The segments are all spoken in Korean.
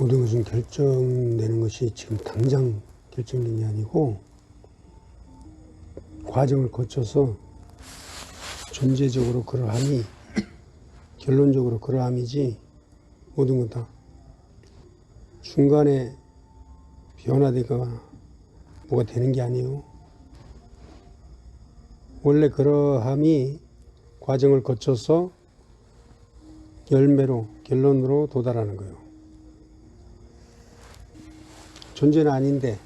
모든 것은 결정되는 것이 지금 당장 결정된 게 아니고 과정을 거쳐서 존재적으로 그러함이 결론적으로 그러함이지 모든 건 다 중간에 변화되거나 뭐가 되는 게 아니에요. 원래 그러함이 과정을 거쳐서 열매로 결론으로 도달하는 거예요. 존재는 아닌데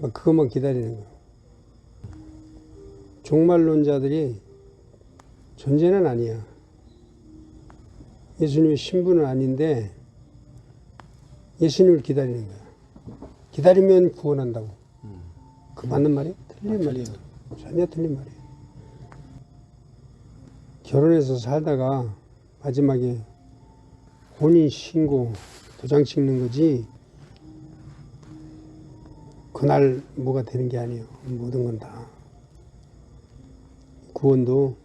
막 그것만 기다리는 거예요. 종말론자들이 존재는 아니야. 예수님의 신분은 아닌데 예수님을 기다리는 거야. 기다리면 구원한다고. 그 맞는 말이에요? 틀린 말이에요. 전혀 틀린 말이에요. 결혼해서 살다가 마지막에 혼인 신고 도장 찍는 거지 그날 뭐가 되는 게 아니에요. 모든 건 다. 구원도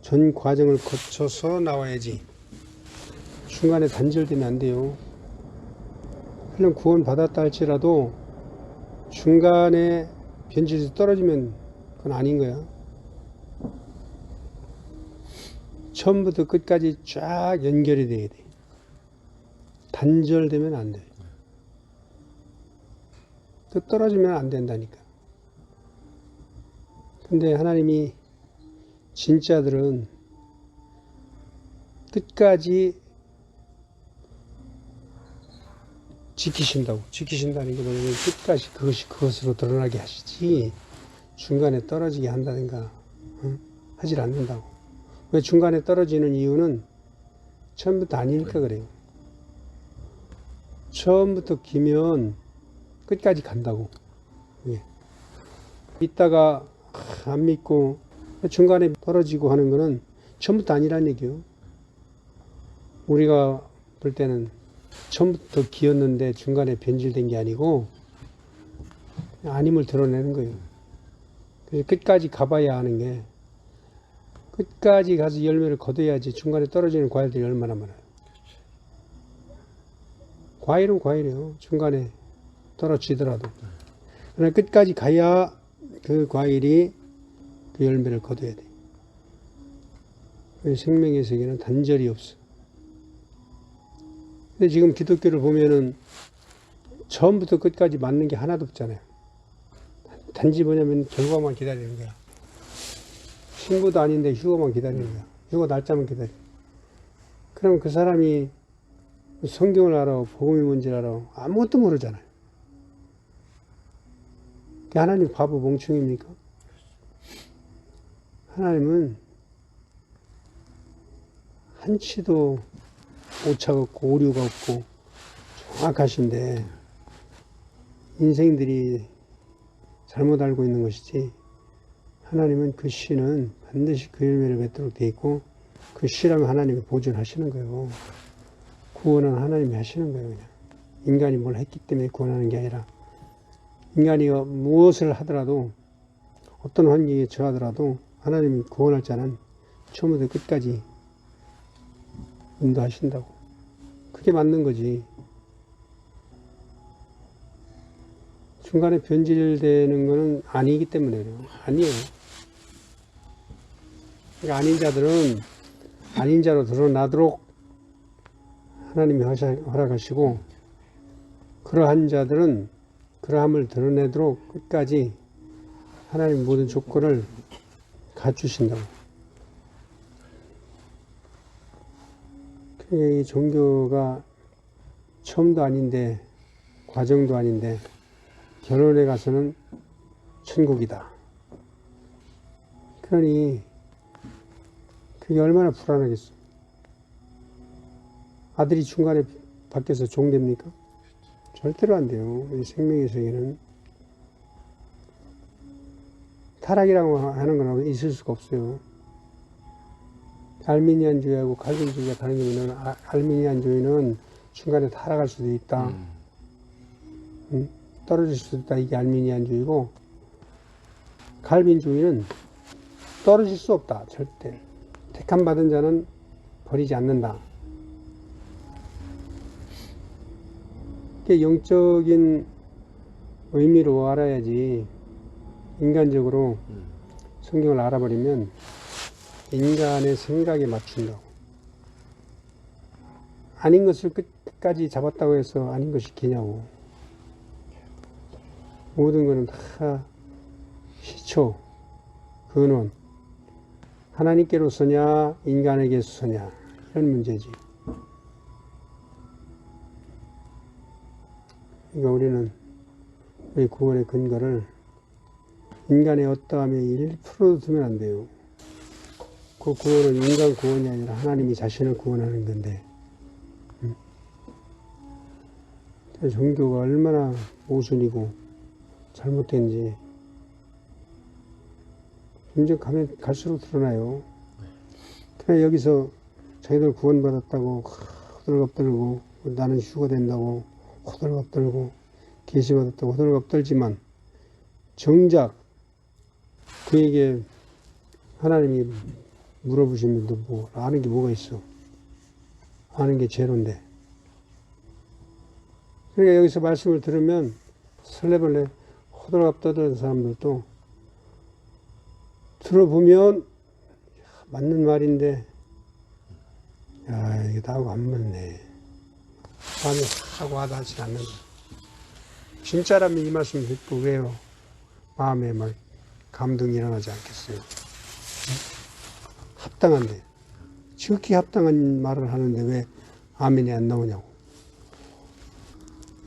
전 과정을 거쳐서 나와야지. 중간에 단절되면 안 돼요. 물론 구원 받았다 할지라도 중간에 변질이 떨어지면 그건 아닌 거야. 처음부터 끝까지 쫙 연결이 돼야 돼. 단절되면 안 돼. 또 떨어지면 안 된다니까. 근데 하나님이 진짜들은 끝까지 지키신다고. 지키신다는 게 뭐냐면 끝까지 그것이 그것으로 드러나게 하시지 중간에 떨어지게 한다든가 응? 하질 않는다고. 왜 중간에 떨어지는 이유는 처음부터 아니니까 그래요. 처음부터 기면 끝까지 간다고. 예. 있다가 안 믿고 중간에 떨어지고 하는 거는 처음부터 아니란 얘기요. 우리가 볼 때는 처음부터 기었는데 중간에 변질된 게 아니고 아님을 드러내는 거예요. 그래서 끝까지 가봐야 하는 게 끝까지 가서 열매를 거둬야지 중간에 떨어지는 과일들이 얼마나 많아요. 과일은 과일이에요. 중간에 떨어지더라도. 그러나 끝까지 가야 그 과일이 그 열매를 거둬야 돼. 그 생명의 세계는 단절이 없어. 근데 지금 기독교를 보면은 처음부터 끝까지 맞는 게 하나도 없잖아요. 단지 뭐냐면 결과만 기다리는 거야. 친구도 아닌데 휴가만 기다리는 거야. 휴가 날짜만 기다려. 그럼 그 사람이 성경을 알아, 복음이 뭔지 알아, 아무것도 모르잖아요. 그 하나님 바보 멍충입니까? 하나님은 한치도 오차가 없고 오류가 없고 정확하신데 인생들이 잘못 알고 있는 것이지 하나님은 그 씨는 반드시 그 열매를 맺도록 돼 있고 그 씨라면 하나님이 보존하시는 거예요. 구원은 하나님이 하시는 거예요. 그냥 인간이 뭘 했기 때문에 구원하는 게 아니라 인간이 무엇을 하더라도 어떤 환경에 처하더라도 하나님이 구원할 자는 처음부터 끝까지 인도하신다고. 그게 맞는 거지. 중간에 변질되는 거는 아니기 때문에 그래요. 아니에요. 그러니까 아닌 자들은 아닌 자로 드러나도록 하나님이 허락하시고 그러한 자들은 그러함을 드러내도록 끝까지 하나님 모든 조건을 갖추신다고. 그게 이 종교가 처음도 아닌데 과정도 아닌데 결혼에 가서는 천국이다. 그러니 그게 얼마나 불안하겠어. 아들이 중간에 밖에서 종됩니까? 절대로 안 돼요. 이 생명의 세계는 타락이라고 하는 건 있을 수가 없어요. 알미니안 주의하고 칼빈 주의가 다른 게 뭐냐면 아- 알미니안 주의는 중간에 타락할 수도 있다. 음. 음, 떨어질 수도 있다. 이게 알미니안 주의고 칼빈 주의는 떨어질 수 없다. 절대. 택함 받은 자는 버리지 않는다. 영적인 의미로 알아야지 인간적으로 음. 성경을 알아버리면 인간의 생각에 맞춘다고. 아닌 것을 끝까지 잡았다고 해서 아닌 것이 기냐고. 모든 것은 다 시초, 근원. 하나님께로서냐, 인간에게서냐, 이런 문제지. 그러니까 우리는 우리 구원의 근거를 인간의 어떠함에 1%도 두면 안 돼요. 그 구원은 인간 구원이 아니라 하나님이 자신을 구원하는 건데, 음. 종교가 얼마나 모순이고 잘못된지 점점 가면 갈수록 드러나요. 그래 여기서 자기들 구원받았다고 떨고 나는 휴가 된다고 호들갑 떨고 계시받았다고 호들갑 떨지만 정작 그에게 하나님이 물어보시면 뭐 아는 게 뭐가 있어? 아는 게 제로인데. 그러니까 여기서 말씀을 들으면 설레벌레 호들갑 떠드는 사람들도 들어보면 야, 맞는 말인데 야 이게 나하고 안 맞네. 마음이 하고 와닿지 않는다. 진짜라면 이 말씀 듣고 왜요? 마음에 막 감동이 일어나지 않겠어요? 합당한데 지극히 합당한 말을 하는데 왜 아멘이 안 나오냐고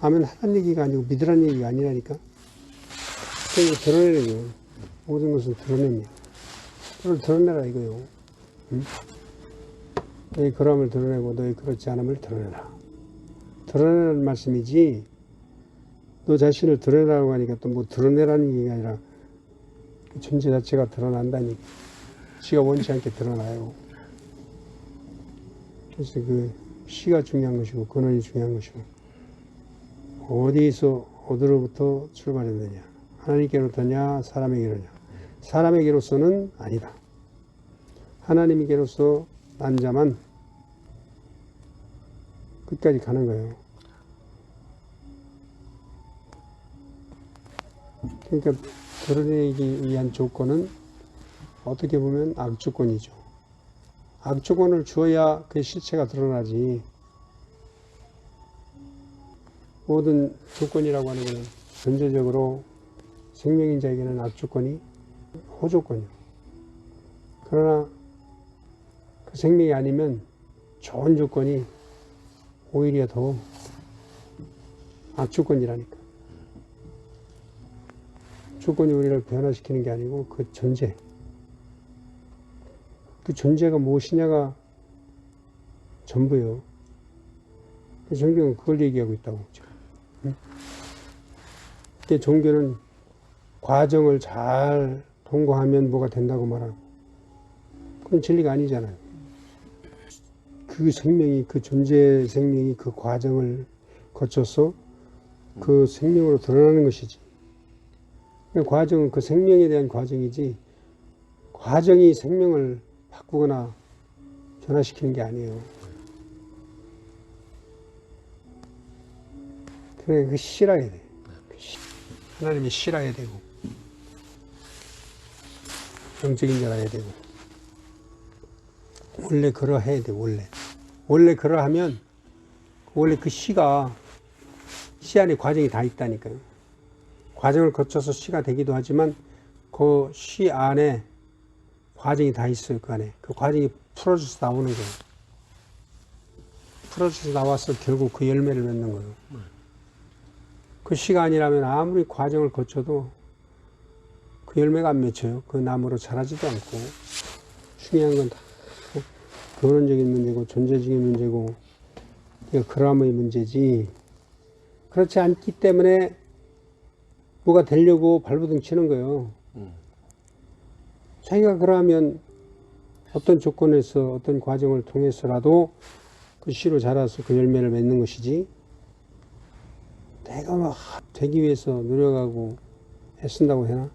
아멘 하란 얘기가 아니고 믿으란 얘기가 아니라니까 그냥 드러내는 거예요 모든 것은 드러냅니다 그걸 드러내라 이거요 응? 너희 그럼을 드러내고 너희 그렇지 않음을 드러내라 드러내라는 말씀이지 너 자신을 드러내라고 하니까 또 뭐 드러내라는 얘기가 아니라 그 존재 자체가 드러난다니까 지가 원치 않게 드러나요. 그래서 그 시가 중요한 것이고 근원이 중요한 것이고 어디서 어디로부터 출발했느냐 하나님께로부터냐 사람에게로냐 사람에게로서는 아니다. 하나님에게로서 난 자만 끝까지 가는 거예요. 그러니까 드러내기 위한 조건은 어떻게 보면 악조건이죠. 악조건을 주어야 그 실체가 드러나지. 모든 조건이라고 하는 것은 전제적으로 생명인 자에게는 악조건이 호조건이요. 그러나 그 생명이 아니면 좋은 조건이 오히려 더 악조건이라니까. 조건이 우리를 변화시키는 게 아니고 그 존재. 그 존재가 무엇이냐가 전부요. 그 성경은 그걸 얘기하고 있다고. 응? 근데 종교는 과정을 잘 통과하면 뭐가 된다고 말하고. 그건 진리가 아니잖아요. 그 생명이, 그 존재 생명이 그 과정을 거쳐서 그 생명으로 드러나는 것이지. 그 과정은 그 생명에 대한 과정이지, 과정이 생명을 바꾸거나 변화시키는 게 아니에요. 그래, 그 싫어야 돼. 그 시- 하나님이 싫어야 되고, 영적인 자라야 되고, 원래 그러해야 돼, 원래. 원래 그러하면, 원래 그 시가, 시 안에 과정이 다 있다니까요. 과정을 거쳐서 시가 되기도 하지만, 그 시 안에 과정이 다 있어요, 그 안에. 그 과정이 풀어져서 나오는 거예요. 풀어져서 나와서 결국 그 열매를 맺는 거예요. 그 시간이라면 아무리 과정을 거쳐도 그 열매가 안 맺혀요. 그 나무로 자라지도 않고. 중요한 건다 근원적인 문제고 존재적인 문제고 그람의 문제지. 그렇지 않기 때문에 뭐가 되려고 발버둥 치는 거예요. 음. 자기가 그러면 어떤 조건에서 어떤 과정을 통해서라도 그 씨로 자라서 그 열매를 맺는 것이지 내가 막 되기 위해서 노력하고 애쓴다고 되나?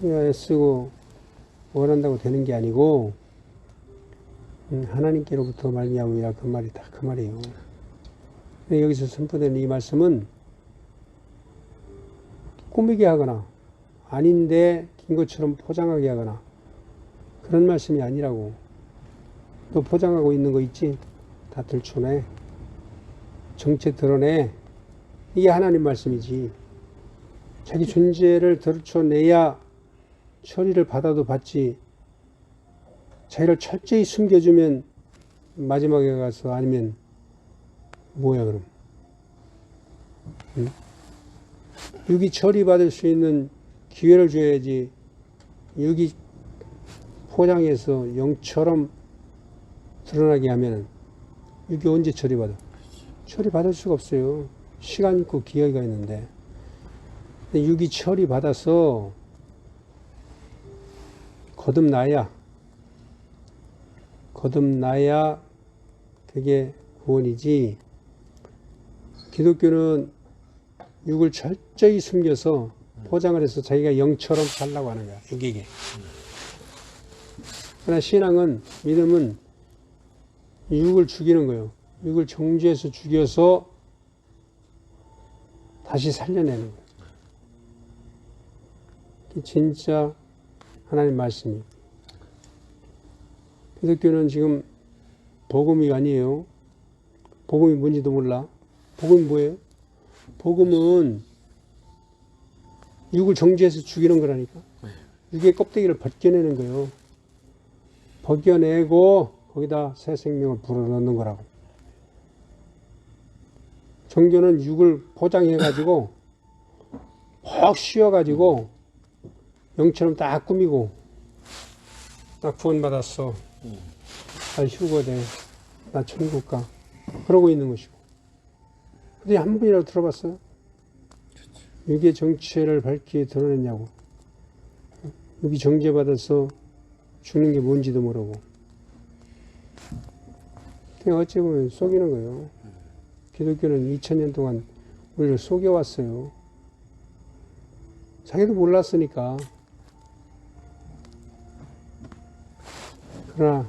내가 애쓰고 원한다고 되는 게 아니고 음, 하나님께로부터 말미암으라 그 말이 다 그 말이에요. 여기서 선포되는 이 말씀은 꾸미게 하거나 아닌데 긴 것처럼 포장하게 하거나 그런 말씀이 아니라고. 너 포장하고 있는 거 있지? 다 들춰내. 정체 드러내. 이게 하나님 말씀이지. 자기 존재를 들춰내야 처리를 받아도 받지. 자기를 철저히 숨겨주면 마지막에 가서 아니면 뭐야 그럼? 응? 유기 처리받을 수 있는 기회를 줘야지. 유기 포장해서 영처럼 드러나게 하면은 이게 언제 처리받아? 처리받을 수가 없어요. 시간 있고 기회가 있는데. 유기 처리받아서 거듭나야, 거듭나야 그게 구원이지. 기독교는 육을 철저히 숨겨서 포장을 해서 자기가 영처럼 살라고 하는 거야. 육이게. 그러나 신앙은, 믿음은 육을 죽이는 거예요. 육을 정죄해서 죽여서 다시 살려내는 거예요. 진짜 하나님 말씀이. 기독교는 지금 복음이 아니에요. 복음이 뭔지도 몰라. 복음이 뭐예요? 복음은 육을 정죄해서 죽이는 거라니까. 육의 껍데기를 벗겨내는 거예요. 벗겨내고 거기다 새 생명을 불어넣는 거라고. 종교는 육을 포장해가지고 퍽 씌워가지고 영처럼 딱 꾸미고 나 구원받았어. 나 휴거돼. 나 천국 가. 그러고 있는 것이고. 근데 한 번이라도 들어봤어요? 육의 정체를 밝히 드러냈냐고. 육이 정죄받아서 죽는 게 뭔지도 모르고. 그냥 어찌 보면 속이는 거예요. 기독교는 2000년 동안 우리를 속여왔어요. 자기도 몰랐으니까. 그러나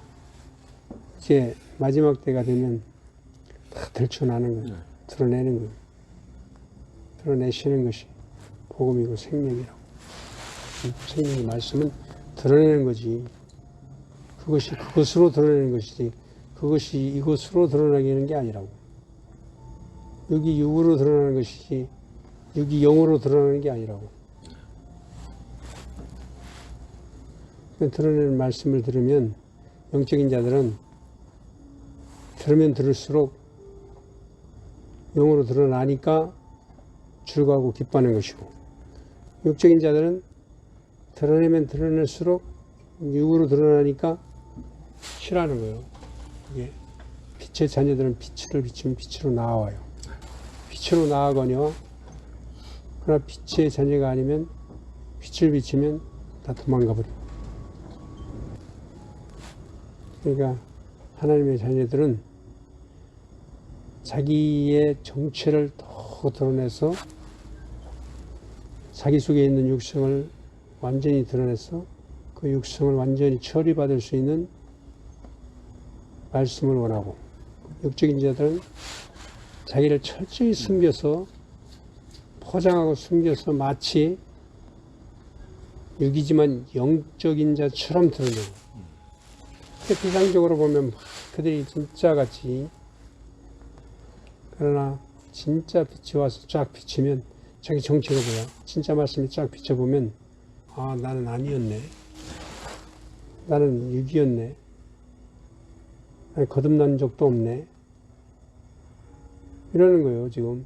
이제 마지막 때가 되면 다 들춰나는 거예요. 드러내는 거예요. 드러내시는 것이 복음이고 생명이라고. 생명의 말씀은 드러내는 거지. 그것이 그것으로 드러내는 것이지. 그것이 이것으로 드러나게 게 아니라고. 여기 육으로 드러나는 것이지, 여기 영으로 드러나는 게 아니라고. 드러내는 말씀을 들으면 영적인 자들은 들으면 들을수록 영으로 드러나니까 즐거워하고 기뻐하는 것이고 육적인 자들은 드러내면 드러낼수록 육으로 드러나니까 싫어하는 거예요. 그게 빛의 자녀들은 빛을 비추면 빛으로 나와요. 빛으로 나아거니와 그러나 빛의 자녀가 아니면 빛을 비추면 다 도망가 버려. 그러니까 하나님의 자녀들은 자기의 정체를 더 드러내서 자기 속에 있는 육성을 완전히 드러내서 그 육성을 완전히 처리받을 수 있는 말씀을 원하고 육적인 자들은 자기를 철저히 숨겨서 포장하고 숨겨서 마치 육이지만 영적인 자처럼 드러내고 비상적으로 보면 그들이 진짜 같이 그러나 진짜 빛이 와서 쫙 비치면 자기 정체가 뭐야? 진짜 말씀이 쫙 비춰보면 아 나는 아니었네. 나는 육이었네. 아니, 거듭난 적도 없네. 이러는 거예요, 지금.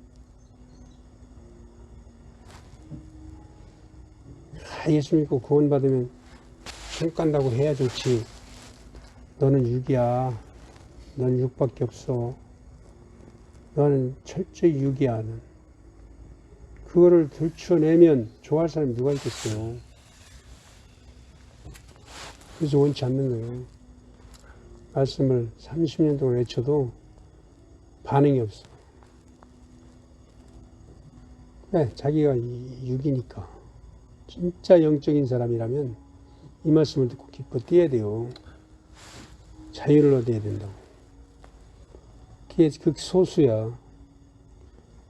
아, 예수 믿고 구원 받으면 천국 간다고 해야 좋지. 너는 육이야. 넌 육밖에 없어. 너는 철저히 육이야. 는 그거를 들춰내면 좋아할 사람이 누가 있겠어요. 그래서 원치 않는 거예요. 말씀을 30년 동안 외쳐도 반응이 없어. 네, 자기가 육이니까. 진짜 영적인 사람이라면 이 말씀을 듣고 기뻐 뛰어야 돼요. 자유를 얻어야 된다고. 그게 극소수야.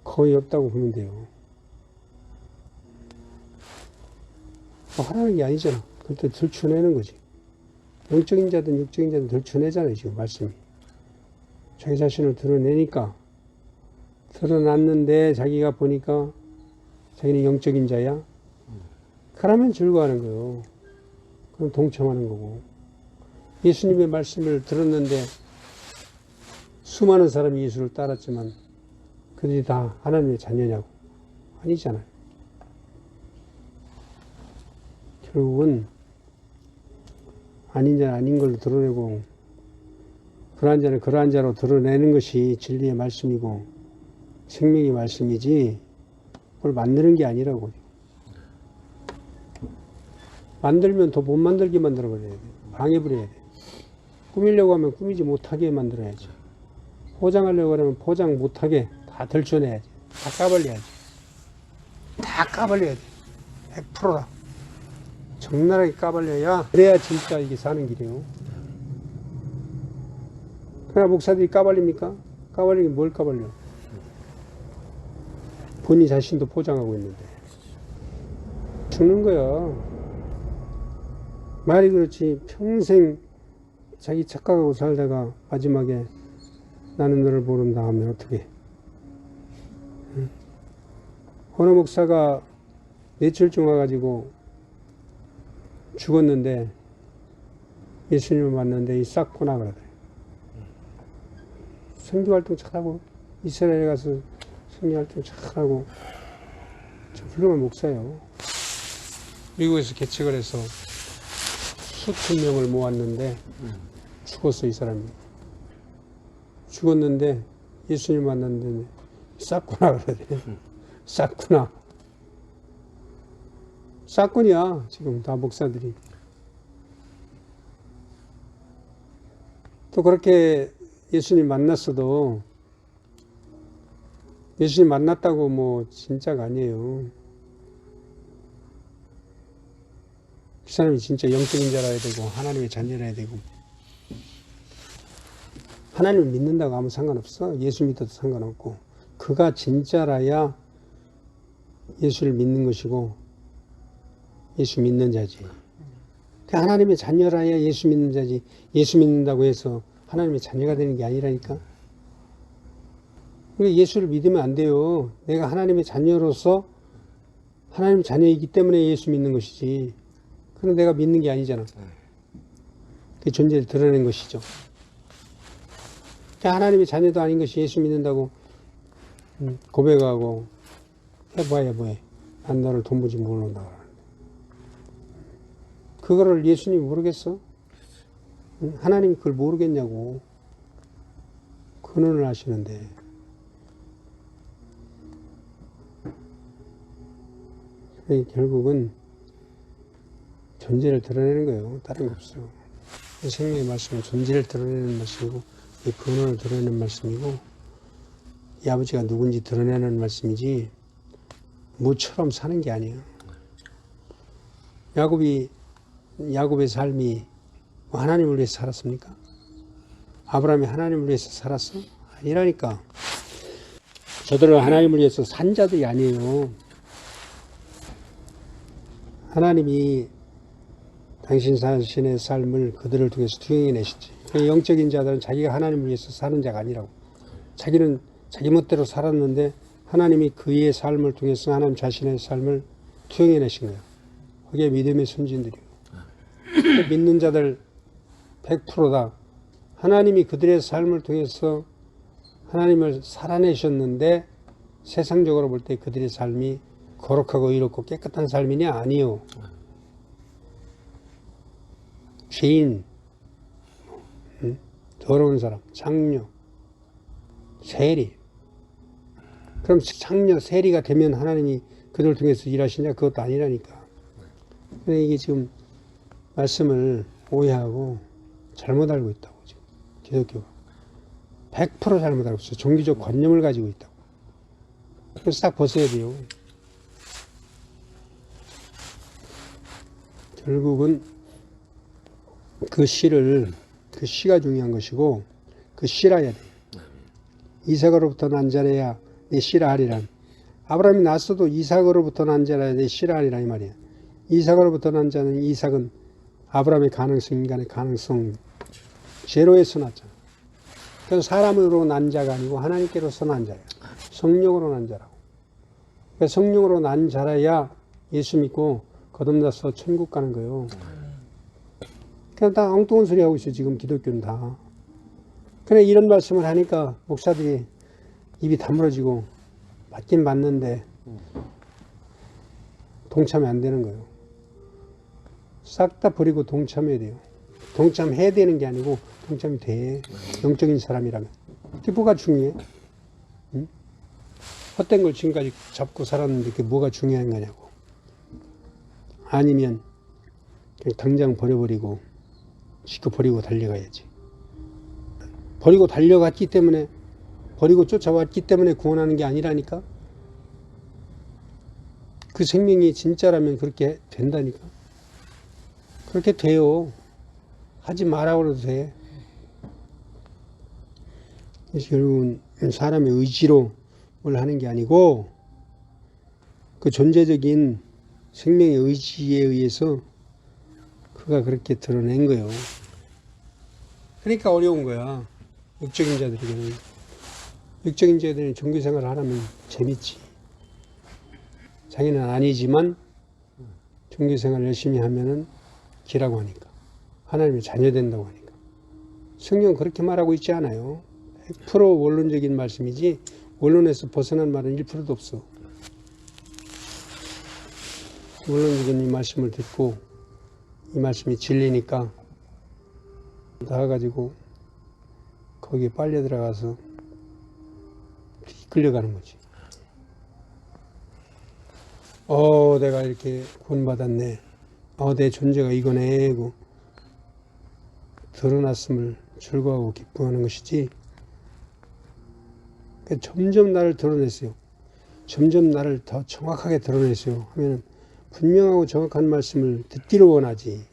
거의 없다고 보면 돼요. 뭐 하라는 게 아니잖아. 그때 들춰내는 거지. 영적인 자든 육적인 자든 들춰내잖아요, 지금 말씀이. 자기 자신을 드러내니까. 드러났는데 자기가 보니까 자기는 영적인 자야. 그러면 즐거워하는 거예요. 그럼 동참하는 거고. 예수님의 말씀을 들었는데 수많은 사람이 예수를 따랐지만 그들이 다 하나님의 자녀냐고? 아니잖아요. 결국은 아닌 자 아닌 걸로 드러내고 그러한 자는 그러한 자로 드러내는 것이 진리의 말씀이고 생명의 말씀이지 그걸 만드는 게 아니라고 만들면 더 못 만들게 만들어 버려야 돼 방해버려야 돼 꾸미려고 하면 꾸미지 못하게 만들어야지 포장하려고 하면 포장 못하게 다 들춰내야지 다 까발려야지 다 까발려야 돼 100%다 적나라하게 까발려야 그래야 진짜 이게 사는 길이에요. 그러나 목사들이 까발립니까? 까발리긴 뭘 까발려? 본인 자신도 포장하고 있는데 죽는 거야. 말이 그렇지 평생 자기 착각하고 살다가 마지막에 나는 너를 모른다 하면 어떻게? 응? 어느 목사가 뇌출증 와가지고 죽었는데 예수님을 만났는데 이 싹구나 그러더래. 선교 활동 잘하고 이스라엘에 가서 선교 활동 잘하고 저 훌륭한 목사예요. 미국에서 개척을 해서 수천 명을 모았는데 죽었어 이 사람이. 죽었는데 예수님 만났는데 싹구나 그러더래. 싹구나. 싹군이야 지금 다 목사들이 또 그렇게 예수님 만났어도 예수님 만났다고 뭐 진짜가 아니에요 그 사람이 진짜 영적인 자라야 되고 하나님의 자녀라야 되고 하나님을 믿는다고 아무 상관없어 예수 믿어도 상관없고 그가 진짜라야 예수를 믿는 것이고 예수 믿는 자지. 그 하나님의 자녀라야 예수 믿는 자지. 예수 믿는다고 해서 하나님의 자녀가 되는 게 아니라니까. 그러니까 예수를 믿으면 안 돼요. 내가 하나님의 자녀로서 하나님 자녀이기 때문에 예수 믿는 것이지. 그럼 내가 믿는 게 아니잖아. 그 존재를 드러낸 것이죠. 하나님의 자녀도 아닌 것이 예수 믿는다고 음, 고백하고 해봐야 뭐해. 난 너를 돈 보지 모른다. 그거를 예수님이 모르겠어? 하나님이 그걸 모르겠냐고. 근원을 하시는데. 결국은 존재를 드러내는 거예요. 다른 거 없어요. 생명의 말씀은 존재를 드러내는 말씀이고, 이 근원을 드러내는 말씀이고, 이 아버지가 누군지 드러내는 말씀이지, 무처럼 사는 게 아니에요. 야곱이 야곱의 삶이 하나님을 위해서 살았습니까? 아브라함이 하나님을 위해서 살았어? 아니라니까. 저들은 하나님을 위해서 산 자들이 아니에요. 하나님이 당신 자신의 삶을 그들을 통해서 투영해 내시지. 그 영적인 자들은 자기가 하나님을 위해서 사는 자가 아니라고. 자기는 자기 멋대로 살았는데 하나님이 그의 삶을 통해서 하나님 자신의 삶을 투영해 내신 거예요. 그게 믿음의 순진들이에요. 믿는 자들 100%다. 하나님이 그들의 삶을 통해서 하나님을 살아내셨는데 세상적으로 볼 때 그들의 삶이 거룩하고 의롭고 깨끗한 삶이냐? 아니요. 죄인, 응? 더러운 사람, 장녀, 세리. 그럼 장녀, 세리가 되면 하나님이 그들 통해서 일하시냐? 그것도 아니라니까. 근데 이게 지금 말씀을 오해하고 잘못 알고 있다고 지금 기독교가 100% 잘못 알고 있어요. 종교적 관념을 가지고 있다고. 그래서 딱 벗어야 돼요. 결국은 그 씨를 그 씨가 중요한 것이고 그 씨라야 돼. 이삭으로부터 난 자라야 내 씨라 하리라. 아브라함이 낳았어도 이삭으로부터 난 자라 내 씨라 하리라 이 말이야. 이삭으로부터 난 자는 이삭은 아브라함의 가능성, 인간의 가능성 제로에서 났잖아. 그래서 사람으로 난 자가 아니고 하나님께로서 난 자야. 성령으로 난 자라고. 그래서 성령으로 난 자라야 예수 믿고 거듭나서 천국 가는 거예요. 그냥 다 엉뚱한 소리 하고 있어, 지금 기독교는 다. 그래, 이런 말씀을 하니까 목사들이 입이 다물어지고 받긴 받는데 동참이 안 되는 거예요. 싹 다 버리고 동참해야 돼요. 동참해야 되는 게 아니고 동참이 돼. 영적인 사람이라면. 그게 뭐가 중요해? 응? 헛된 걸 지금까지 잡고 살았는데 그게 뭐가 중요한 거냐고. 아니면 그냥 당장 버려버리고 시켜 버리고 달려가야지. 버리고 달려갔기 때문에 버리고 쫓아왔기 때문에 구원하는 게 아니라니까. 그 생명이 진짜라면 그렇게 된다니까. 그렇게 돼요. 하지 해도 돼. 그래서 결국은 사람의 의지로 뭘 하는 게 아니고 그 존재적인 생명의 의지에 의해서 그가 그렇게 드러낸 거예요. 그러니까 어려운 거야. 육적인 자들에게는. 육적인 자들은 종교 생활을 하려면 재밌지. 자기는 아니지만 종교 생활 열심히 하면은 기라고 하니까. 하나님의 자녀 된다고 하니까. 성경 그렇게 말하고 있지 않아요. 100% 원론적인 말씀이지 원론에서 벗어난 말은 1%도 없어. 원론적인 이 말씀을 듣고 이 말씀이 진리니까 나와가지고 거기에 빨려 들어가서 이끌려가는 거지. 어, 내가 이렇게 구원받았네. 어, 내 존재가 이거네. 고 드러났음을 즐거워하고 기뻐하는 것이지. 그러니까 점점 나를 드러냈어요. 점점 나를 더 정확하게 드러냈어요. 하면은 분명하고 정확한 말씀을 듣기를 원하지.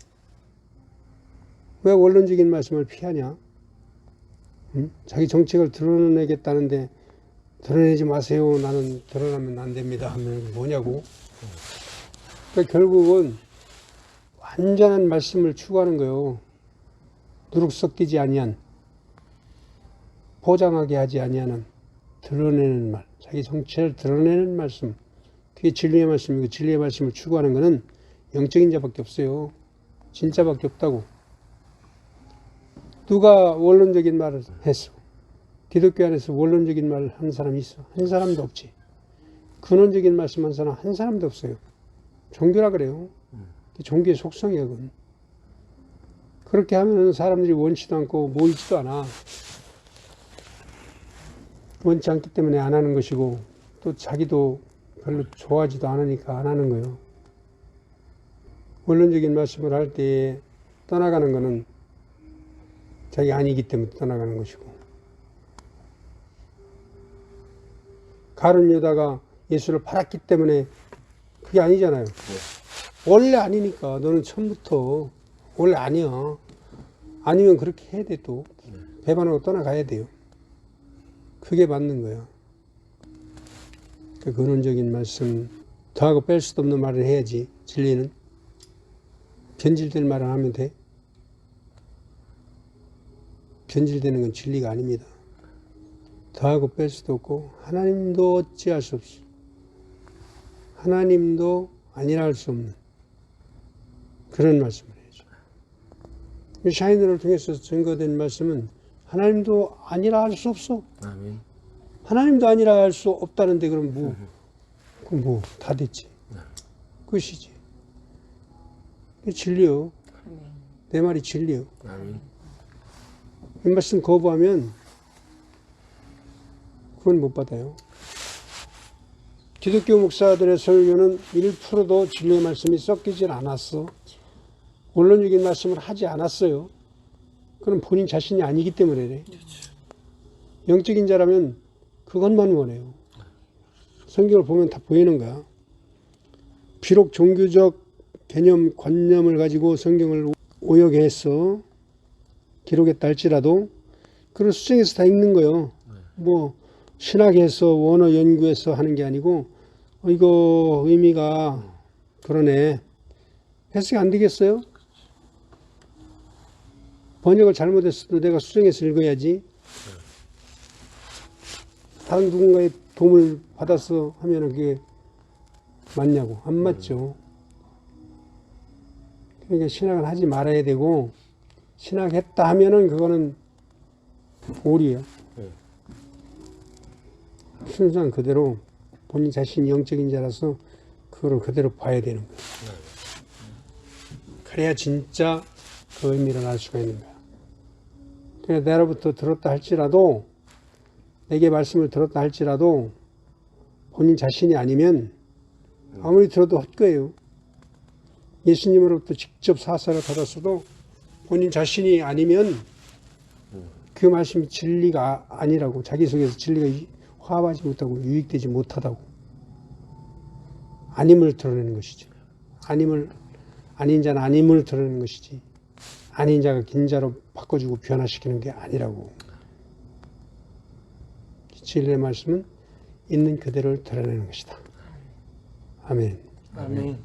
왜 원론적인 말씀을 피하냐? 응? 자기 정책을 드러내겠다는데 드러내지 마세요. 나는 드러나면 안 됩니다. 하면 뭐냐고. 그러니까 결국은 완전한 말씀을 추구하는 거예요. 누룩 섞이지 아니한 포장하게 하지 아니하는 드러내는 말, 자기 정체를 드러내는 말씀. 그게 진리의 말씀이고 진리의 말씀을 추구하는 것은 영적인 자밖에 없어요. 진짜밖에 없다고. 누가 원론적인 말을 했어? 기독교 안에서 원론적인 말을 한 사람이 있어? 한 사람도 없지. 근원적인 말씀 한 사람 한 사람도 없어요. 종교라 그래요. 종교의 속성이야, 그건. 그렇게 하면 사람들이 원치도 않고 모이지도 않아. 원치 않기 때문에 안 하는 것이고, 또 자기도 별로 좋아하지도 않으니까 안 하는 거예요. 원론적인 말씀을 할 때 떠나가는 거는 자기 아니기 때문에 떠나가는 것이고. 가룟 유다가 예수를 팔았기 때문에 그게 아니잖아요. 원래 아니니까 너는 처음부터 원래 아니야. 아니면 그렇게 해야 돼 또. 배반하고 떠나가야 돼요. 그게 맞는 거야. 그 근원적인 말씀 더하고 뺄 수도 없는 말을 해야지 진리는 변질될 말을 하면 돼. 변질되는 건 진리가 아닙니다. 더하고 뺄 수도 없고 하나님도 어찌할 수 없어. 하나님도 아니라 할 수 없는 그런 말씀을 해야죠. 이 샤이너를 통해서 증거된 말씀은 하나님도 아니라 할 수 없어. 아멘. 하나님도 아니라 할 수 없다는데 그럼 뭐, 그럼 뭐, 다 됐지. 끝이지. 이게 진리요. 내 말이 진리요. 아멘. 이 말씀 거부하면 그건 못 받아요. 기독교 목사들의 설교는 1%도 진리의 말씀이 섞이질 않았어. 원론적인 말씀을 하지 않았어요. 그건 본인 자신이 아니기 때문에. 영적인 자라면 그것만 원해요. 성경을 보면 다 보이는 거야. 비록 종교적 개념, 관념을 가지고 성경을 오역해 했어. 기록했다 할지라도 그런 수정해서 다 읽는 거예요. 뭐 신학에서 원어 연구해서 하는 게 아니고 어, 이거 의미가 그러네. 해석이 안 되겠어요? 번역을 잘못했어도 내가 수정해서 읽어야지. 다른 누군가의 도움을 받아서 하면 그게 맞냐고. 안 맞죠. 그러니까 신학을 하지 말아야 되고, 신학했다 하면은 그거는 오리예요. 네. 순수한 그대로 본인 자신이 영적인 자라서 그거를 그대로 봐야 되는 거예요. 그래야 진짜 그 의미를 알 수가 있는 거야. 그냥 내로부터 들었다 할지라도 내게 말씀을 들었다 할지라도 본인 자신이 아니면 아무리 들어도 헛거예요. 예수님으로부터 직접 사사를 받았어도 본인 자신이 아니면 그 말씀이 진리가 아니라고 자기 속에서 진리가 유- 화합하지 못하고 유익되지 못하다고 아님을 드러내는 것이지. 아님을 아닌 자는 아님을 드러내는 것이지. 아닌 자가 긴 자로 바꿔주고 변화시키는 게 아니라고. 진리의 말씀은 있는 그대로를 드러내는 것이다. 아멘. 아멘.